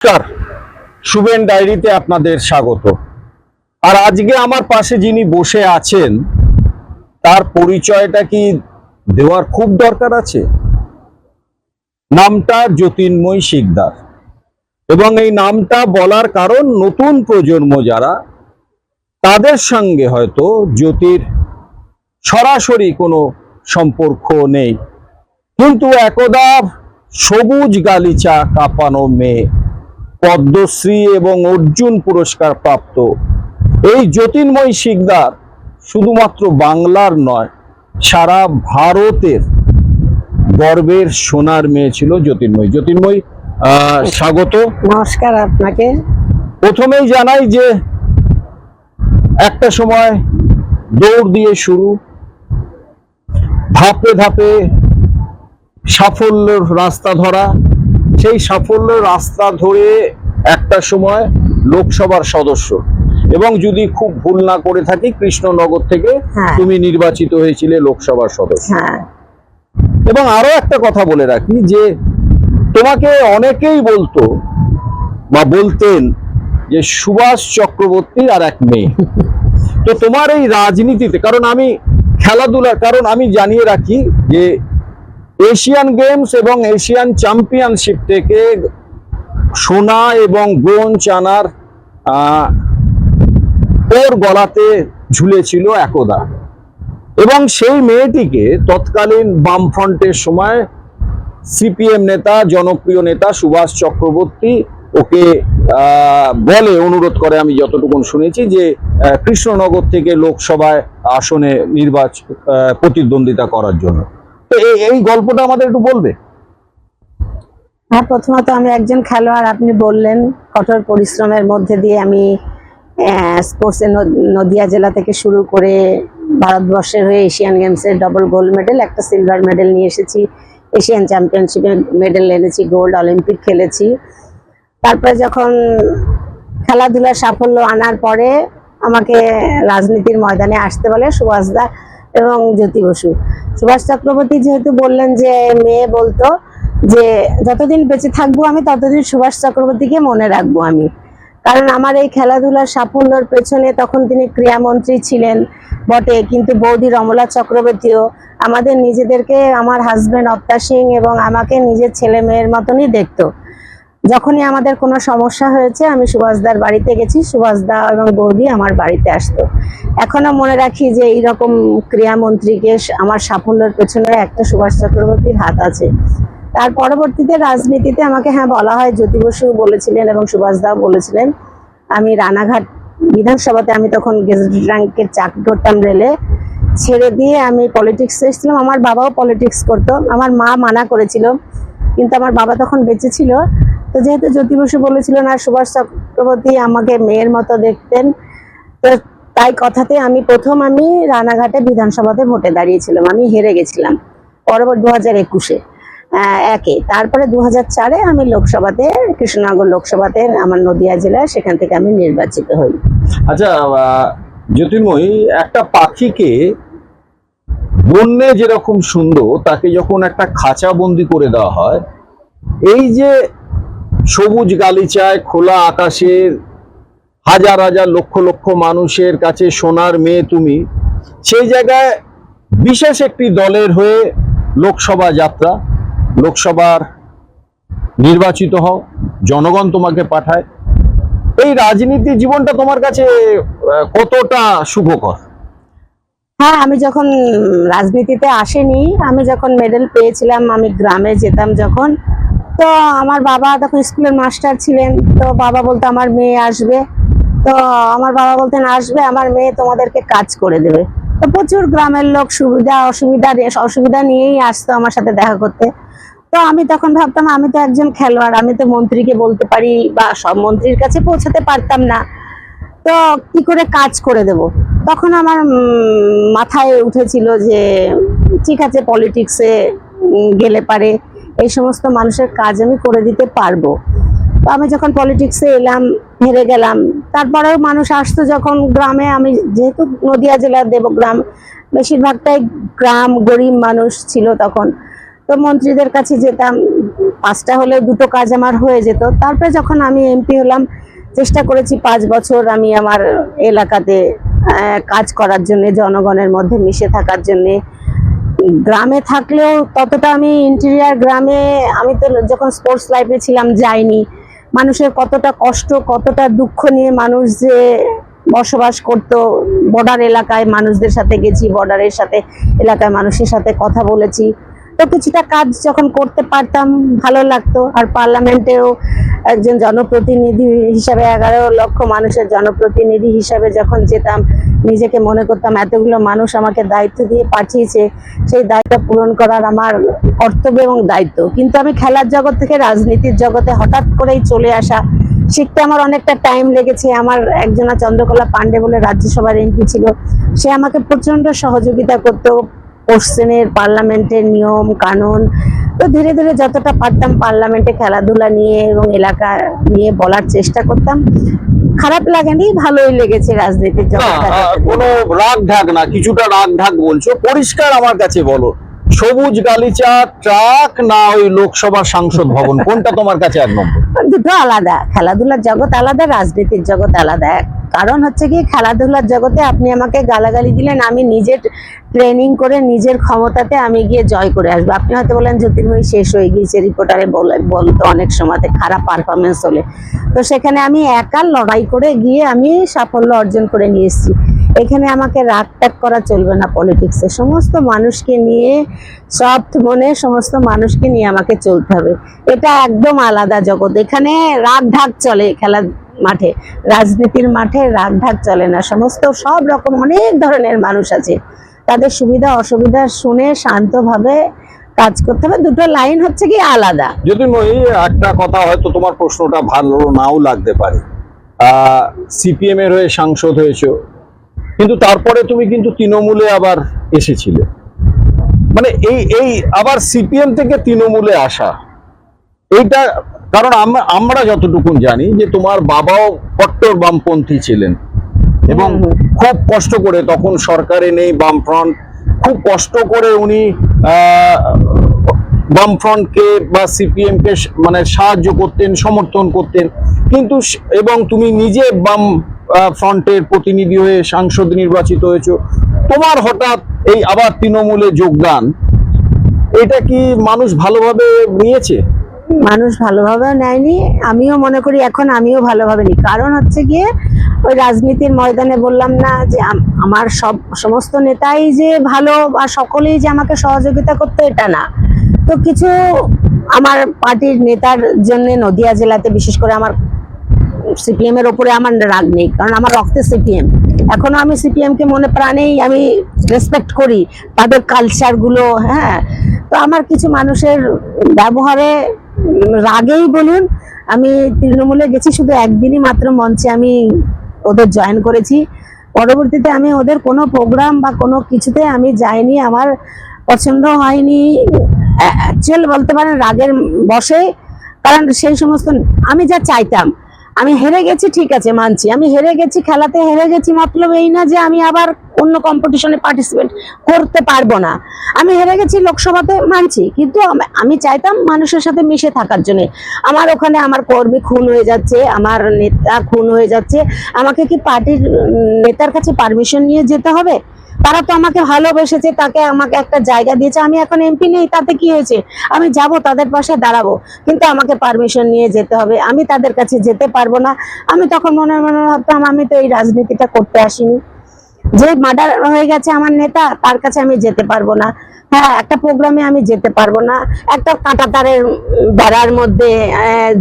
নমস্কার। শুভেন ডায়েরিতে আপনাদের স্বাগত। আর আজকে আমার পাশে যিনি বসে আছেন, তার পরিচয়টা কি দেওয়ার খুব দরকার আছে? নামটা জ্যোতির্ময় শিকদার। এবং এই নামটা বলার কারণ নতুন প্রজন্ম যারা, তাদের সঙ্গে হয়তো জ্যোতির সরাসরি কোনো সম্পর্ক নেই। কিন্তু একদা সবুজ গালিচা কাঁপানো মেয়ে পদ্মশ্রী এবং অর্জুন পুরস্কার প্রাপ্ত। এই জ্যোতির্ময় শিকদার শুধুমাত্র বাংলার নয় সারা ভারতের গর্বের সোনার মেয়ে ছিল জ্যোতির্ময় জ্যোতির্ময় আহ, স্বাগত। নমস্কার আপনাকে। প্রথমেই জানাই যে একটা সময় দৌড় দিয়ে শুরু ধাপে ধাপে সাফল্যের রাস্তা ধরা সেই সাফল্য রাস্তা ধরে একটা সময় লোকসভার সদস্য। এবং যদি খুব ভুল না করে থাকি কৃষ্ণনগর থেকে হ্যাঁ। তুমি নির্বাচিত হয়েছিলে লোকসভার সদস্য। হ্যাঁ। এবং আরও একটা কথা বলে রাখি যে তোমাকে অনেকেই বলতো বা বলতেন যে সুভাষ চক্রবর্তী আর এক মেয়ে। তো তোমার এই রাজনীতিতে কারণ আমি খেলাধুলার কারণ আমি জানিয়ে রাখি যে এশিয়ান গেমস এবং এশিয়ান চ্যাম্পিয়নশিপ থেকে সোনা এবং ব্রোঞ্জ আনার ওর গলাতে ঝুলেছিল একদা। এবং সেই মেয়েটিকে তৎকালীন বামফ্রন্টের সময় সিপিএম নেতা, জনপ্রিয় নেতা সুভাষ চক্রবর্তী ওকে বলে, অনুরোধ করে আমি যতটুকু শুনেছি যে কৃষ্ণনগর থেকে লোকসভায় আসনে নির্বাচন প্রতিদ্বন্দ্বিতা করার জন্য। এই গল্পটা আমাদের একটু বলবে? হ্যাঁ প্রথমত আমি একজন খেলোয়াড়, আপনি বললেন কঠোর পরিশ্রমের মধ্যে দিয়ে আমি স্পোর্টসে নদিয়া জেলা থেকে শুরু করে ভারতবর্ষের হয়ে এশিয়ান গেমসের ডবল গোল্ড মেডেল, একটা সিলভার মেডেল নিয়ে এসেছি, এশিয়ান চ্যাম্পিয়নশিপে মেডেল এনেছি, গোল্ড, অলিম্পিক খেলেছি। তারপরে যখন খেলাধুলার সাফল্য আনার পরে আমাকে রাজনীতির ময়দানে আসতে বলে সুভাষদা এবং জ্যোতি বসু। সুভাষ চক্রবর্তী যেহেতু বললেন যে, মেয়ে বলতো যে, যতদিন বেঁচে থাকব আমি, ততদিন সুভাষ চক্রবর্তীকে মনে রাখব আমি। কারণ আমার এই খেলাধুলার সাফল্যের পেছনে তখন তিনি ক্রীড়ামন্ত্রী ছিলেন বটে। কিন্তু বৌদি রমলা চক্রবর্তীও আমাদের নিজেদেরকে, আমার হাজবেন্ড অপ্তা সিং এবং আমাকে নিজের ছেলে মেয়ের মতনই দেখতো। যখনই আমাদের কোনো সমস্যা হয়েছে, আমি সুভাষদার বাড়িতে গেছি, সুভাষদা এবং বৌদি আমার বাড়িতে আসতো। এখনও মনে রাখি যে এইরকম ক্রীড়ামন্ত্রীকে আমার সাফল্যের পেছনে একটা সুভাষ চক্রবর্তীর হাত আছে। তার পরবর্তীতে রাজনীতিতে আমাকে হ্যাঁ বলা হয়, জ্যোতি বসু বলেছিলেন এবং সুভাষদাও বলেছিলেন, আমি রানাঘাট বিধানসভাতে আমি তখন গেজেট র্যাঙ্কের চাকরি করতাম রেলে। ছেড়ে দিয়ে আমি পলিটিক্সে এসেছিলাম, আমার বাবাও পলিটিক্স করতো, আমার মা মানা করেছিল, কিন্তু আমার বাবা তখন বেঁচে ছিল। তো যেহেতু জ্যোতি বসু বলেছিল না সুভাষ চক্রবর্তী আমাকে মেয়ের মতো দেখতেন, তো তাই কথাতে আমি প্রথম আমি রানাঘাটে বিধানসভাতে ভোটে দাঁড়িয়েছিলাম, আমি হেরে গেছিলাম পরবর্তী দু হাজার একুশে একে। তারপরে দু হাজার চারে আমি লোকসভাতে, কৃষ্ণনগর লোকসভাতে, আমার নদিয়া জেলায় সেখান থেকে আমি নির্বাচিত হই। আচ্ছা জ্যোতির্ময়ী, একটা পাখিকে বন্যে যেরকম সুন্দর, তাকে যখন একটা খাঁচা বন্দি করে দেওয়া হয়, এই যে সবুজ গালিচায় খোলা আকাশের হাজার হাজার লক্ষ লক্ষ মানুষের কাছে সোনার মেয়ে তুমি। সেই জায়গায় বিশেষ একটি দলের হয়ে লোকসভা যাত্রা, লোকসভার নির্বাচিত হও, জনগণ তোমাকে পাঠায়। এই রাজনীতি জীবনটা তোমার কাছে কতটা শুভকর? হ্যাঁ আমি যখন রাজনীতিতে আসেনি, আমি যখন মেডেল পেয়েছিলাম, আমি গ্রামে যেতাম যখন তো আমার বাবা তখন স্কুলের মাস্টার ছিলেন, তো বাবা বলতো আমার মেয়ে আসবে। তো আমার বাবা বলতেন, আসবে, আমার মেয়ে তোমাদেরকে কাজ করে দেবে। তো প্রচুর গ্রামের লোক সুবিধা, অসুবিধা অসুবিধা নিয়েই আসতো আমার সাথে দেখা করতে। তো আমি তখন ভাবতাম, আমি তো একজন খেলোয়াড়, আমি তো মন্ত্রীকে বলতে পারি বা সব মন্ত্রীর কাছে পৌঁছাতে পারতাম না। তো কি করে কাজ করে দেব? তখন আমার মাথায় উঠেছিল যে, ঠিক আছে, পলিটিক্সে গেলে পারে। এই সমস্ত মানুষের কাজ আমি করে দিতে পারব। তো আমি যখন পলিটিক্সে এলাম, হেরে গেলাম, তারপরেও মানুষ আসতো যখন গ্রামে। আমি যেহেতু নদিয়া জেলার দেবগ্রাম, বেশিরভাগটাই গ্রাম গরিব মানুষ ছিল তখন। তো মন্ত্রীদের কাছে যেতাম, পাঁচটা হলে দুটো কাজ আমার হয়ে যেত। তারপরে যখন আমি এমপি হলাম, চেষ্টা করেছি পাঁচ বছর আমি আমার এলাকাতে কাজ করার জন্য, জনগণের মধ্যে মিশে থাকার জন্যে। গ্রামে থাকলেও ততটা আমি ইন্টেরিয়ার গ্রামে, আমি তো যখন স্পোর্টস লাইফে ছিলাম যাইনি, মানুষের কতটা কষ্ট, কতটা দুঃখ নিয়ে মানুষ যে বসবাস করত বর্ডার এলাকায়, মানুষদের সাথে গেছি বর্ডারের সাথে এলাকায় মানুষের সাথে কথা বলেছি। তো কিছুটা কাজ যখন করতে পারতাম, ভালো লাগতো। আর পার্লামেন্টেও একজন জনপ্রতিনিধি হিসাবে, এগারো লক্ষ মানুষের জনপ্রতিনিধি হিসাবে যখন যেতাম, নিজেকে মনে করতাম এতগুলো মানুষ আমাকে দায়িত্ব দিয়ে পাঠিয়েছে, সেই দায়িত্ব পূরণ করার আমার কর্তব্য এবং দায়িত্ব। কিন্তু আমি খেলার জগৎ থেকে রাজনীতির জগতে হঠাৎ করেই চলে আসা শিখতে আমার অনেকটা টাইম লেগেছে। আমার একজনা চন্দ্রকলা পান্ডে বলে রাজ্যসভার এমপি ছিল, সে আমাকে প্রচণ্ড সহযোগিতা করতো। কোশ্চেনের পার্লামেন্টের নিয়ম কানুন তো ধীরে ধীরে যতটা পারতাম পার্লামেন্টে খেলাধুলা নিয়ে এবং এলাকা নিয়ে বলার চেষ্টা করতাম। খারাপ লাগেনি ভালোই লেগেছে রাজনীতির কোনো রাগ ঢাক না কিছুটা রাগ ঢাক বলছো। পরিষ্কার আমার কাছে বলো সবুজ গালিচা ট্রাক না ওই লোকসভা সাংসদ ভবন কোনটা তোমার কাছে এক নম্বর? দুটো আলাদা। খেলাধুলার জগৎ আলাদা, রাজনীতির জগৎ আলাদা। কারণ হচ্ছে কি, খেলাধুলার জগতে আপনি আমাকে গালাগালি দিলেন, আমি নিজের ট্রেনিং করে নিজের ক্ষমতাতে আমি গিয়ে জয় করে আসব। আপনি হয়তো বলেন, জ্যোতির্ময়ী, শেষ হয়ে গিয়েছে রিপোর্টারে বলে, বলতো অনেক সময়তে, খারাপ পারফরমেন্স হলে। তো সেখানে আমি একা লড়াই করে গিয়ে আমি সাফল্য অর্জন করে নিয়ে এসেছি। এখানে আমাকে রাগ ট্যাগ করা চলবে না পলিটিক্সে সমস্ত মানুষকে নিয়ে সফট মনে সমস্ত মানুষকে নিয়ে আমাকে চলতে হবে। এটা একদম আলাদা জগৎ। এখানে রাগ ঢাক চলে খেলা মাঠে, রাজনীতির মাঠে রাগ ঢাক চলে না। সমস্ত সব রকম অনেক ধরনের মানুষ আছে। তাদের সুবিধা অসুবিধা শুনে শান্তভাবে কাজ করতে হবে। দুটো লাইন হচ্ছে কি আলাদা। যদি একটা কথা হয়তো তোমার প্রশ্নটা ভালো নাও লাগতে পারে। সিপিএম এর হয়ে সাংসদ হয়েছো। কিন্তু তারপরে তুমি কিন্তু তৃণমূলে আবার এসেছিলে মানে এই এই আবার সিপিএম থেকে তৃণমূলে আসা এইটা কারণ আমরা আমরা যতটুকুন জানি যে তোমার বাবাও কট্টর বামপন্থী ছিলেন এবং। খুব কষ্ট করে তখন সরকারে নেই বামফ্রন্ট খুব কষ্ট করে উনি আহ, বামফ্রন্টকে বা সিপিএম কে মানে সাহায্য করতেন সমর্থন করতেন কিন্তু এবং তুমি নিজে বাম ফ্রন্টের প্রতিনিধি হয়ে সাংসদ নির্বাচিত হয়েছো। তোমার হঠাৎ এই আবার তৃণমূলে যোগদান, এটা কি মানুষ ভালোভাবে নিয়েছে? মানুষ ভালোভাবে নেয়নি, আমিও মনে করি এখন আমিও ভালোভাবে নিই। কারণ হচ্ছে গিয়ে ওই রাজনীতির ময়দানে বললাম না যে আম- আমার সব, সমস্ত নেতাই যে ভালো বা সকলেই যে আমাকে সহযোগিতা করতো, এটা না। তো কিছু আমার পার্টির নেতার জন্য নদিয়া জেলাতে বিশেষ করে আমার সিপিএম এর ওপরে আমার রাগ নেই, কারণ আমার রক্তে সিপিএম এখনও আমি সিপিএম কে মনে প্রাণেই আমি রেসপেক্ট করি, তাদের কালচারগুলো হ্যাঁ। তো আমার কিছু মানুষের ব্যবহারে রাগেই বলুন, আমি তৃণমূলে গেছি শুধু একদিনই মাত্র মঞ্চে আমি ওদের জয়েন করেছি। পরবর্তীতে আমি ওদের কোনো প্রোগ্রাম বা কোনো কিছুতে আমি যাইনি, আমার পছন্দ হয়নি। অ্যাকচুয়াল বলতে পারেন রাগের বসে কারণ সেই সমস্ত, আমি যা চাইতাম আমি হেরে গেছি, ঠিক আছে, মানছি। আমি হেরে গেছি, খেলাতে হেরে গেছি, মতলব এই না যে আমি আবার অন্য কম্পিটিশনে পার্টিসিপেট করতে পারব না। আমি হেরে গেছি, লোকসভাতে মানছি, কিন্তু আমি চাইতাম মানুষের সাথে মিশে থাকার জন্য। আমার ওখানে আমার কর্মী খুন হয়ে যাচ্ছে, আমার নেতা খুন হয়ে যাচ্ছে। আমাকে কি পার্টির নেতার কাছে পারমিশন নিয়ে যেতে হবে? তারা তো আমাকে ভালোবেসেছে, তাকে আমাকে একটা জায়গা দিয়েছে। আমি এখন এমপি নেই, তাতে কি হয়েছে? আমি যাব, তাদের পাশে দাঁড়াবো, কিন্তু আমাকে পারমিশন নিয়ে যেতে হবে। আমি তাদের কাছে যেতে পারব না। আমি তখন মনে মনে ভাবতাম, আমি তো এই রাজনীতিটা করতে আসিনি। যে মার্ডার হয়ে গেছে আমার নেতা তার কাছে আমি যেতে পারব না। হ্যাঁ একটা প্রোগ্রামে আমি যেতে পারব না। একটা কাঁটা তারের বেড়ার মধ্যে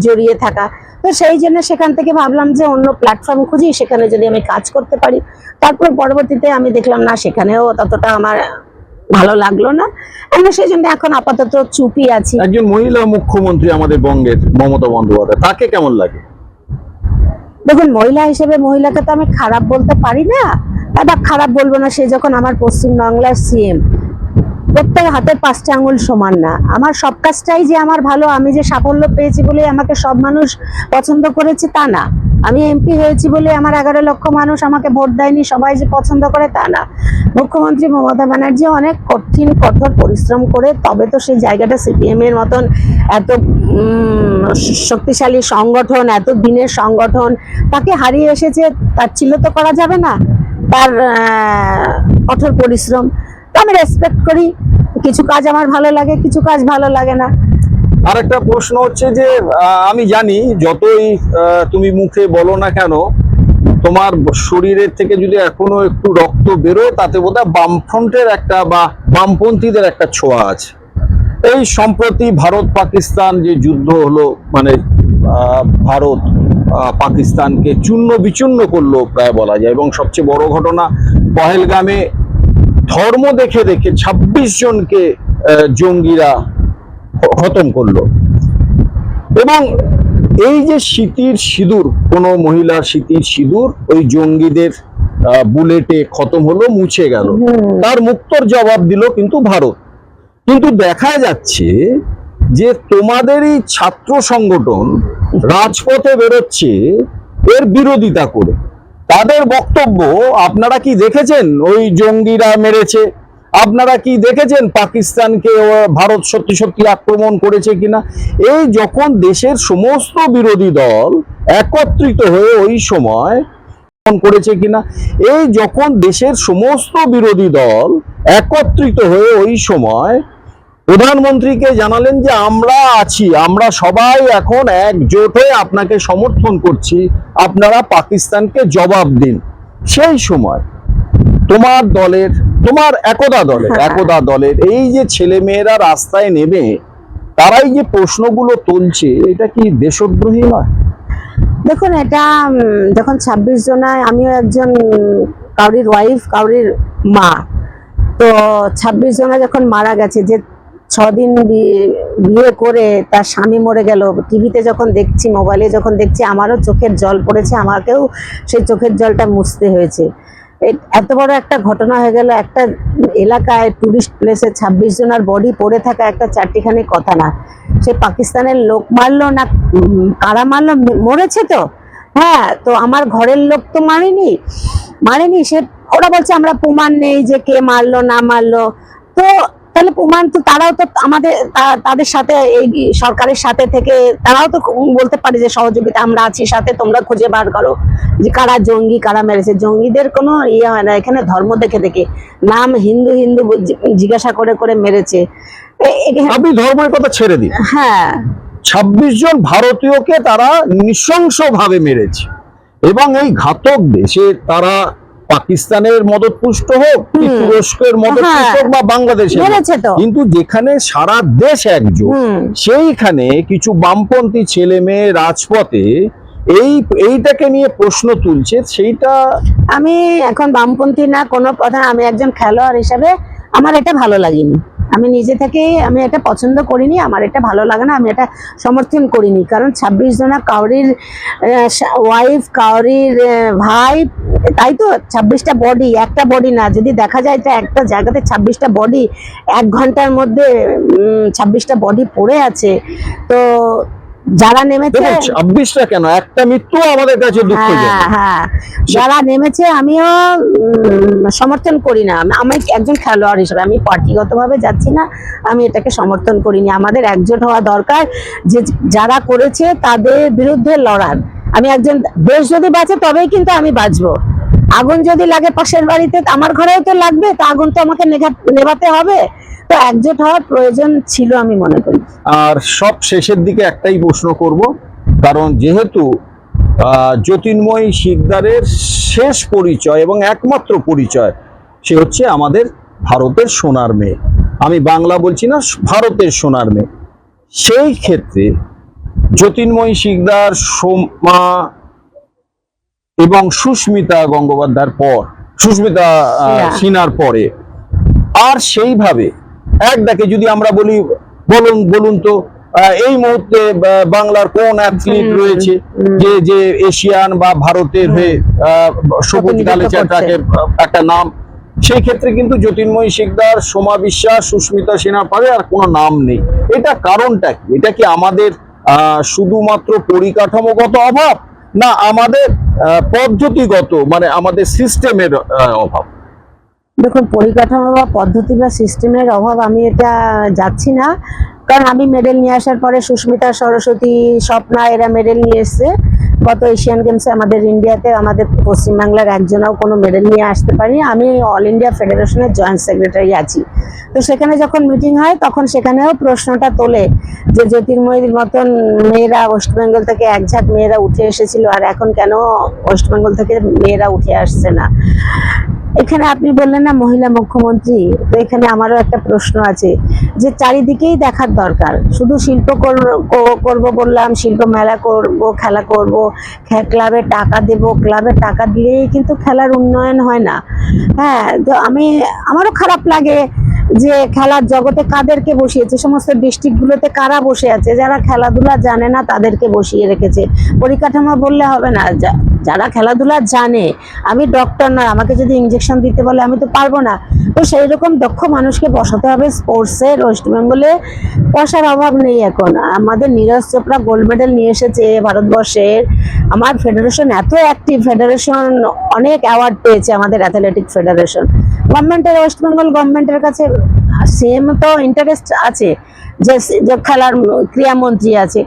জড়িয়ে থাকা। তো সেই জন্য সেখান থেকে ভাবলাম যে অন্য প্ল্যাটফর্ম খুঁজি সেখানে যদি আমি কাজ করতে পারি। তারপর পরবর্তীতে আমি দেখলাম না সেখানেও ততটা আমার ভালো লাগল না। আমি সেই জন্য এখন আপাতত চুপি আছি। একজন মহিলা মুখ্যমন্ত্রী আমাদের বঙ্গের মমতা বন্দ্যোপাধ্যায় তাকে কেমন লাগে? দেখুন মহিলা হিসেবে মহিলাকে তো আমি খারাপ বলতে পারি না। দাদা, খারাপ বলব না, সে যখন আমার পশ্চিমবাংলার সিএম প্রত্যেক হাতের পাঁচটা আঙুল সমান না। আমার সব কাজটাই যে আমার ভালো, আমি যে সাফল্য পেয়েছি বলে আমাকে সব মানুষ পছন্দ করেছে, তা না। আমি এমপি হয়েছি বলে আমার এগারো লক্ষ মানুষ আমাকে ভোট দেয়নি, সবাই যে পছন্দ করে, তা না। মুখ্যমন্ত্রী মমতা ব্যানার্জি অনেক কঠিন, কঠোর পরিশ্রম করে, তবে তো সেই জায়গাটা সিপিএম এর মতন এত শক্তিশালী সংগঠন, এত দিনের সংগঠন, তাকে হারিয়ে এসেছে, তার ছিল তো করা যাবে না। তার কঠোর পরিশ্রম। আমি রেসপেক্ট করি। কিছু কাজ আমার ভালো লাগে, কিছু কাজ ভালো লাগে না। আরেকটা প্রশ্ন হচ্ছে যে আমি জানি যতই তুমি মুখে বলো না কেন, তোমার শরীরের থেকে যদি এখনও একটু রক্ত বেরোয়, তাতে বোধহয় বামফ্রন্টের একটা বা বামপন্থীদের একটা ছোঁয়া আছে। এই সম্প্রতি ভারত পাকিস্তান যে যুদ্ধ হলো মানে ভারত পাকিস্তানকে চূর্ণ বিচূর্ণ করল প্রায় বলা যায়। এবং সবচেয়ে বড় ঘটনা পহেলগামে ধর্ম দেখে দেখে ২৬ জনকে জঙ্গিরা খতম করল। এবং এই যে স্মৃতির সিঁদুর কোনো মহিলার স্মৃতির সিঁদুর ওই জঙ্গিদের বুলেটে খতম হলো মুছে গেল। তার মুক্তর জবাব দিল কিন্তু ভারত। কিন্তু দেখা যাচ্ছে যে তোমাদেরই ছাত্র সংগঠন রাজপথে বেরোচ্ছে, এর বিরোধিতা করে। তাদের বক্তব্য, আপনারা কি দেখেছেন? ওই জঙ্গিরা মেরেছে। আপনারা কি দেখেছেন পাকিস্তানকে ভারত সত্যি সত্যি আক্রমণ করেছে কিনা? এই যখন দেশের সমস্ত বিরোধী দল একত্রিত হয়ে ওই সময় করেছে কিনা, এই যখন দেশের সমস্ত বিরোধী দল একত্রিত হয়ে ওই সময় প্রধানমন্ত্রীকে জানালেন যে আমরা আছি আমরা সবাই এখন একজোট হয়ে আপনাকে সমর্থন করছি আপনারা পাকিস্তানকে জবাব দিন। সেই সময় তোমার দলের তোমার একদা দলের একদা দলের এই যে ছেলে মেয়েরা রাস্তায় নেমে তারাই যে প্রশ্নগুলো তুলছে এটা কি দেশদ্রোহী নয়? দেখুন এটা যখন ছাব্বিশ জনায় আমিও একজন কাউরির ওয়াইফ কাউরির মা তো ছাব্বিশ জনা যখন মারা গেছে যে ছদিন বিয়ে করে তার স্বামী মরে গেল। টিভিতে যখন দেখছি, মোবাইলে যখন দেখছি, আমারও চোখের জল পড়েছে, আমাকেও সেই চোখের জলটা মুছতে হয়েছে। এত বড় একটা ঘটনা হয়ে গেল, একটা এলাকায় টুরিস্ট প্লেসে ছাব্বিশ জনের বডি পড়ে থাকা একটা চারটিখানি কথা না। সে পাকিস্তানের লোক মারলো না কারা মারলো? মরেছে তো। হ্যাঁ তো আমার ঘরের লোক তো মারেনি। মারেনি, সে ওরা বলছে, আমরা প্রমাণ নেই যে কে মারলো, না মারলো। তো তাহলে প্রমাণ তো তারাও তো আমাদের তাদের সাথে এই সরকারের সাথে থেকে তারাও তো বলতে পারে যে সহযোগিতা আমরা আছি সাথে তোমরা খুঁজে বার করো। যে কারা জঙ্গি কারা মেরেছে জঙ্গিদের কোনো ইয়ে হয় না এখানে ধর্ম দেখে দেখে। নাম হিন্দু হিন্দু জিজ্ঞাসা করে করে মেরেছে। আপনি ধর্মের কথা ছেড়ে দিন হ্যাঁ। ছাব্বিশ জন ভারতীয়কে তারা নৃশংসভাবে মেরেছে। এবং এই ঘাতক দেশে তারা পাকিস্তানের মদত পুষ্ট হোক তুরস্কের মদত পুষ্ট হ্যাঁ। হোক বা বাংলাদেশের কিন্তু যেখানে সারা দেশ একজোট সেইখানে কিছু বামপন্থী ছেলে মেয়ে রাজপথে এই এইটাকে নিয়ে প্রশ্ন তুলছে সেইটা আমি এখন বামপন্থী না কোনো কথা আমি একজন খেলোয়াড় হিসাবে আমার এটা ভালো লাগেনি। আমি নিজে থেকে আমি এটা পছন্দ করিনি, আমার এটা ভালো লাগে না, আমি এটা সমর্থন করিনি। কারণ ছাব্বিশ জনা কাউরির ওয়াইফ কাউরির ভাই, তাই তো, ছাব্বিশটা বডি একটা বডি না, যদি দেখা যায় এটা একটা জায়গাতে ছাব্বিশটা বডি এক ঘণ্টার মধ্যে ছাব্বিশটা বডি পড়ে আছে, তো যারা নেমেছে ছাব্বিশটা কেন? একটা মৃত্যু আমাদের কাছে হ্যাঁ হ্যাঁ। যারা নেমেছে আমিও সমর্থন করি না। আমি একজন খেলোয়াড় হিসেবে আমি পার্টিগতভাবে যাচ্ছি না। আমি এটাকে সমর্থন করিনি। আমাদের একজোট হওয়া দরকার যে যারা করেছে তাদের বিরুদ্ধে লড়ার আমি একজন দেশ যদি বাঁচে তবেই কিন্তু আমি বাঁচবো। আগুন যদি লাগে পাশের বাড়িতে আমার ঘরেও তো লাগবে তো আগুন তো আমাকে নেভাতে হবে। তো একজোট হওয়ার প্রয়োজন ছিল আমি মনে করি। আর সব শেষের দিকে একটাই প্রশ্ন করব কারণ যেহেতু আহ, জ্যোতির্ময়ী শিকদারের শেষ পরিচয় এবং একমাত্র পরিচয় সে হচ্ছে আমাদের ভারতের সোনার মেয়ে। আমি বাংলা বলছি না ভারতের সোনার মেয়ে। সেই ক্ষেত্রে জ্যোতির্ময়ী শিকদার সোমা এবং সুস্মিতা গঙ্গোপাধ্যায়ের পর সুস্মিতা সিনহা। পরে আর সেইভাবে এক ডাকে যদি আমরা বলি বলুন বলুন তো এই মুহূর্তে বাংলার কোন অ্যাথলিট রয়েছে যে যে এশিয়ান বা ভারতের হয়ে সবুজ গালিচাটাকে একটা নাম সেই ক্ষেত্রে কিন্তু জ্যোতির্ময়ী শিকদার সোমা বিশ্বাস সুস্মিতা সিনহার পরে আর কোনো নাম নেই। এটা কারণটা কি? এটা কি আমাদের আহ, শুধুমাত্র পরিকাঠামোগত অভাব? না আমাদের পদ্ধতিগত মানে আমাদের সিস্টেমের অভাব? দেখুন, পরিকাঠামো বা পদ্ধতি বা সিস্টেমের অভাব আমি এটা যাচ্ছি না। কারণ আমি মেডেল নিয়ে আসার পরে সুস্মিতা, সরস্বতী, স্বপ্না, এরা মেডেল নিয়ে এসছে। গত এশিয়ান গেমসে আমাদের ইন্ডিয়াতে, আমাদের পশ্চিমবাংলার একজনও কোনো মেডেল নিয়ে আসতে পারিনি। আমি অল ইন্ডিয়া ফেডারেশনের জয়েন্ট সেক্রেটারি আছি। তো সেখানে যখন মিটিং হয়, তখন সেখানেও প্রশ্নটা তোলে যে জ্যোতির্ময়ীর মতন মেয়েরা ওয়েস্ট বেঙ্গল থেকে এক ঝাঁক মেয়েরা উঠে এসেছিল, আর এখন কেন ওয়েস্ট বেঙ্গল থেকে মেয়েরা উঠে আসছে না? এখানে আপনি বললেন না মহিলা মুখ্যমন্ত্রী, তো এখানে আমারও একটা প্রশ্ন আছে যে চারিদিকেই দেখার দরকার। শুধু শিল্প কর- কর- করব বললাম, শিল্প মেলা করব, খেলা করব ক্লাবে টাকা দেব, ক্লাবে টাকা দিলেই কিন্তু খেলার উন্নয়ন হয় না। হ্যাঁ তো আমি, আমারও খারাপ লাগে যে খেলার জগতে কাদেরকে বসিয়েছে, সমস্ত ডিস্ট্রিক্টগুলোতে কারা বসে আছে? যারা খেলাধুলা জানে না, তাদেরকে বসিয়ে রেখেছে। পরিকাঠামো বললে হবে না যারা খেলাধুলা জানে, আমি ডক্টর নয়, আমাকে যদি ইঞ্জেকশন দিতে বলে, আমি তো পারব না। তো সেই রকম দক্ষ মানুষকে বসাতে হবে স্পোর্টসের ওয়েস্ট বেঙ্গলে পয়সার অভাব নেই এখন। আমাদের নীরজ চোপড়া গোল্ড মেডেল নিয়ে এসেছে ভারতবর্ষের। আমার ফেডারেশন এত অ্যাক্টিভ ফেডারেশন অনেক অ্যাওয়ার্ড পেয়েছে আমাদের অ্যাথলেটিক ফেডারেশন গভর্নমেন্টের ওয়েস্ট বেঙ্গল গভর্নমেন্টের কাছে সেম তো ইন্টারেস্ট আছে। যে খেলার ক্রীড়ামন্ত্রী আছে।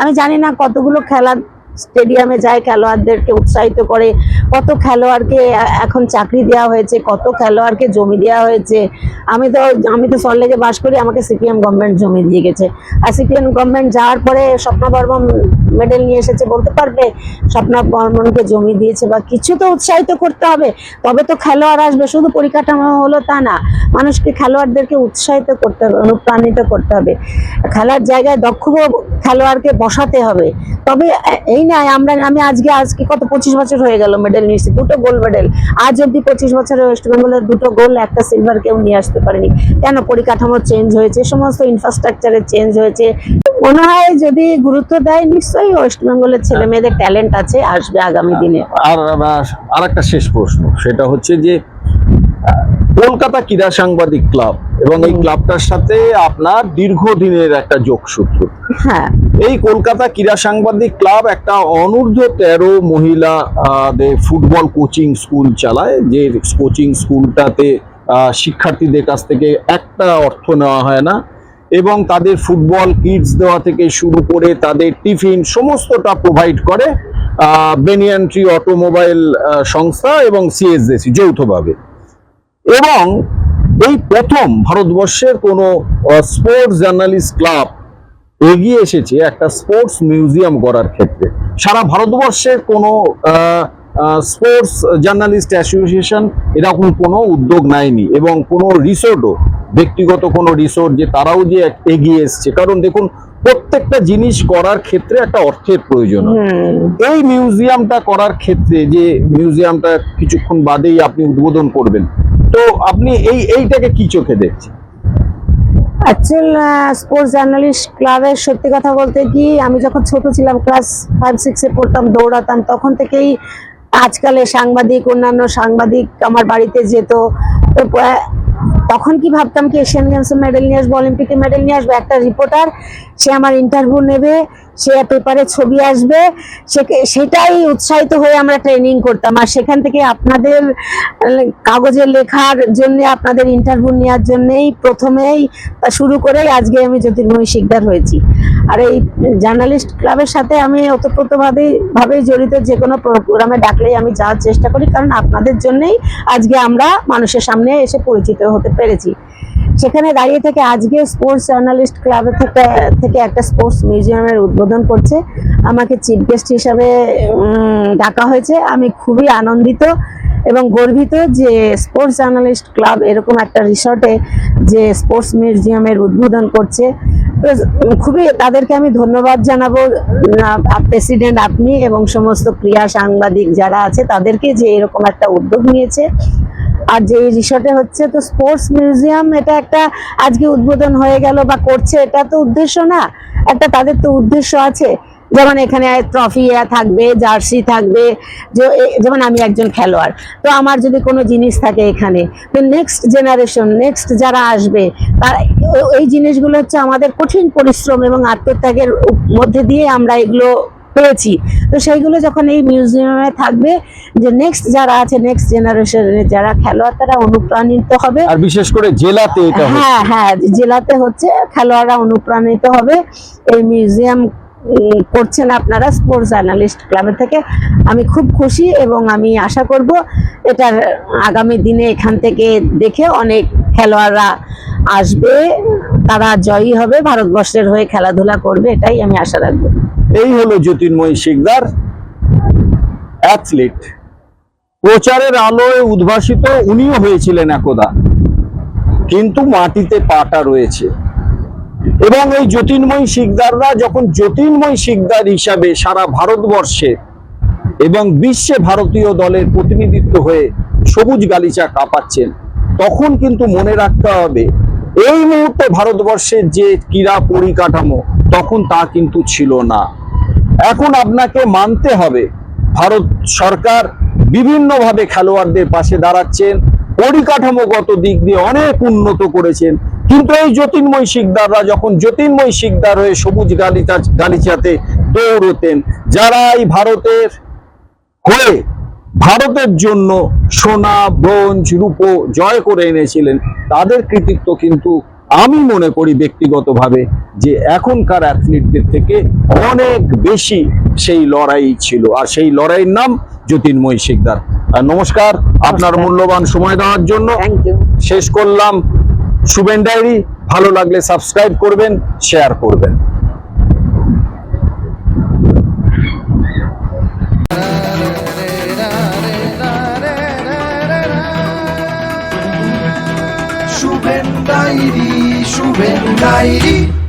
আমি জানি না কতগুলো খেলার স্টেডিয়ামে যায় খেলোয়াড়দেরকে উৎসাহিত করে, কত খেলোয়াড়কে এখন চাকরি দেওয়া হয়েছে, কত খেলোয়াড়কে জমি দেওয়া হয়েছে। আমি তো আমি তো সল্লেগে বাস করি, আমাকে সিপিএম গভর্নমেন্ট জমি দিয়ে গেছে। আর সিপিএম গভর্নমেন্ট যাওয়ার পরে স্বপ্না বর্মন মেডেল নিয়ে এসেছে বলতে পারবে, স্বপ্না বর্মনকে জমি দিয়েছে বা কিছু তো উৎসাহিত করতে হবে, তবে তো খেলোয়াড় আসবে, শুধু পরিকাঠামো হলো তা না, মানুষকে খেলোয়াড়দেরকে উৎসাহিত করতে হবে, অনুপ্রাণিত করতে হবে। খেলার জায়গায় দক্ষ খেলোয়াড়কে বসাতে হবে, তবে এ- এই নয় আমরা আমি আজকে আজকে কত? পঁচিশ বছর হয়ে গেল মেডেল নিয়েছি, দুটো গোল্ড মেডেল আজ অব্দি পঁচিশ বছরে ওয়েস্ট বেঙ্গলের দুটো গোল্ড একটা সিলভার কেউ নিয়ে আসতে পারেনি। কেন? পরিকাঠামো চেঞ্জ হয়েছে, সমস্ত ইনফ্রাস্ট্রাকচারের চেঞ্জ হয়েছে। মনে হয় যদি গুরুত্ব দেয়, নিশ্চয়ই ওয়েস্ট বেঙ্গলের ছেলে মেয়েদের ট্যালেন্ট আছে, আসবে আগামী দিনে। আর আর একটা শেষ প্রশ্ন, সেটা হচ্ছে যে কলকাতা ক্রীড়া সাংবাদিক ক্লাব এবং এই ক্লাবটার সাথে আপনার দীর্ঘদিনের একটা যোগসূত্র। হ্যাঁ। এই কলকাতা ক্রীড়া সাংবাদিক ক্লাব একটা অনূর্ধ্ব তেরো মহিলা ফুটবল কোচিং স্কুল চালায় যে কোচিং স্কুলটাতে শিক্ষার্থীদের কাছ থেকে একটা অর্থ নেওয়া হয় না এবং তাদের ফুটবল কিটস দেওয়া থেকে শুরু করে তাদের টিফিন সমস্তটা প্রোভাইড করে বেনিয়ান্ট্রি অটোমোবাইল সংস্থা এবং সিএসএসি যৌথভাবে। এবং এই প্রথম ভারতবর্ষের কোনো স্পোর্টস জার্নালিস্ট ক্লাব এগিয়ে এসেছে একটা স্পোর্টস মিউজিয়াম করার ক্ষেত্রে। সারা ভারতবর্ষের কোনো স্পোর্টস জার্নালিস্ট অ্যাসোসিয়েশন এরকম কোনো উদ্যোগ নেয়নি এবং কোনো রিসোর্টও ব্যক্তিগত কোনো রিসোর্ট যে তারাও যে এগিয়ে এসছে। কারণ দেখুন প্রত্যেকটা জিনিস করার ক্ষেত্রে একটা অর্থের প্রয়োজন এই মিউজিয়ামটা করার ক্ষেত্রে যে মিউজিয়ামটা কিছুক্ষণ বাদেই আপনি উদ্বোধন করবেন তো আপনি এই এইটাকে কি চোখে দেখছেন? অ্যাকচুয়াল স্পোর্টস জার্নালিস্ট ক্লাবের সত্যি কথা বলতে কি আমি যখন ছোট ছিলাম ক্লাস ফাইভ সিক্সে পড়তাম দৌড়াতাম তখন থেকেই আজকালে সাংবাদিক অন্যান্য সাংবাদিক আমার বাড়িতে যেত। তখন কি ভাবতাম কি এশিয়ান গেমসে মেডেল নিয়ে আসব অলিম্পিকে মেডেল নিয়ে আসব? একটা রিপোর্টার সে আমার ইন্টারভিউ নেবে সে পেপারে ছবি আসবে সেটাই উৎসাহিত হয়ে আমরা ট্রেনিং করতাম। আর সেখান থেকে আপনাদের কাগজে লেখার জন্য, আপনাদের ইন্টারভিউ নেওয়ার জন্যই প্রথমেই শুরু করেই আজকে আমি জ্যোতির্ময়ী শিকদার হয়েছি। আর এই জার্নালিস্ট ক্লাবের সাথে আমি ওতপ্রোতভাবে ভাবেই জড়িত, যে কোনো প্রোগ্রামে ডাকলেই আমি যাওয়ার চেষ্টা করি, কারণ আপনাদের জন্যই আজকে আমরা মানুষের সামনে এসে পরিচিত হতে পেরেছি। সেখানে দাঁড়িয়ে থেকে আজকে স্পোর্টস জার্নালিস্ট ক্লাবের থেকে থেকে একটা স্পোর্টস মিউজিয়ামের উদ্বোধন করছে। আমাকে চিফ গেস্ট হিসাবে ডাকা হয়েছে। আমি খুবই আনন্দিত এবং গর্বিত যে স্পোর্টস জার্নালিস্ট ক্লাব এরকম একটা রিসর্টে যে স্পোর্টস মিউজিয়ামের উদ্বোধন করছে। খুবই তাদেরকে আমি ধন্যবাদ জানাব। প্রেসিডেন্ট আপনি এবং সমস্ত ক্রীড়া সাংবাদিক যারা আছে, তাদেরকে যে এরকম একটা উদ্যোগ নিয়েছে। আর যে রিসর্টে হচ্ছে তো স্পোর্টস মিউজিয়াম এটা একটা আজকে উদ্বোধন হয়ে গেল বা করছে, এটা তো উদ্দেশ্য না। একটা তাদের তো উদ্দেশ্য আছে। যেমন এখানে ট্রফি থাকবে জার্সি থাকবে যেমন আমি একজন খেলোয়াড়। তো আমার যদি কোনো জিনিস থাকে এখানে, তো নেক্সট জেনারেশন নেক্সট যারা আসবে, তার এই জিনিসগুলো হচ্ছে আমাদের কঠিন পরিশ্রম এবং আত্মত্যাগের মধ্যে দিয়ে আমরা এগুলো পেয়েছি। তো সেইগুলো যখন এই মিউজিয়ামে থাকবে যে নেক্সট যারা আছে নেক্সট জেনারেশনের যারা খেলোয়াড় তারা অনুপ্রাণিত হবে। আর বিশেষ করে জেলাতে এটা হ্যাঁ হ্যাঁ জেলাতে হচ্ছে খেলোয়াড়রা অনুপ্রাণিত হবে। এই মিউজিয়াম করছেন আপনারা স্পোর্টস জার্নালিস্ট ক্লাবের থেকে। আমি খুব খুশি এবং আমি আশা করব এটার আগামী দিনে এখান থেকে দেখে অনেক খেলোয়াড়রা আসবে তারা জয়ী হবে ভারতবর্ষের হয়ে খেলাধুলা করবে এটাই আমি আশা রাখব। এই হলো জ্যোতির্ময়ী শিকদার অ্যাথলিট প্রচারের আলোয় উদ্ভাসিত উনিও হয়েছিলেন একদা। কিন্তু মাটিতে পাটা রয়েছে। এবং এই জ্যোতির্ময়ী শিকদাররা যখন জ্যোতির্ময় শিকদার হিসাবে সারা ভারতবর্ষে এবং বিশ্বে ভারতীয় দলের প্রতিনিধিত্ব হয়ে সবুজ গালিচা কাঁপাচ্ছেন, তখন কিন্তু মনে রাখতে হবে, এই মুহূর্তে ভারতবর্ষের যে ক্রীড়া পরিকাঠামো, তখন তা কিন্তু ছিল না। এখন আপনাকে মানতে হবে, ভারত সরকার বিভিন্নভাবে খেলোয়াড়দের পাশে দাঁড়াচ্ছেন পরিকাঠামোগত দিক দিয়ে অনেক উন্নত করেছেন, কিন্তু এই জ্যোতির্ময় শিকদাররা যখন জ্যোতির্ময় শিকদার হয়ে সবুজ গালিচা, গালিচাতে দৌড়তেন, যারা এই ভারতের হয়ে ভারতের জন্য সোনা, ব্রোঞ্জ, রূপো জয় করে এনেছিলেন, তাদের কৃতিত্ব কিন্তু আমি মনে করি ব্যক্তিগতভাবে যে এখনকার অ্যাথলিটদের থেকে অনেক বেশি সেই লড়াই ছিল। আর সেই লড়াইয়ের নাম যতীনময় শিকদার নমস্কার আপনার মূল্যবান সময় দেওয়ার জন্য শেষ করলাম। শুভেন ডায়েরি ভালো লাগলে সাবস্ক্রাইব করবেন শেয়ার করবেন। Shuven diary Shuven diary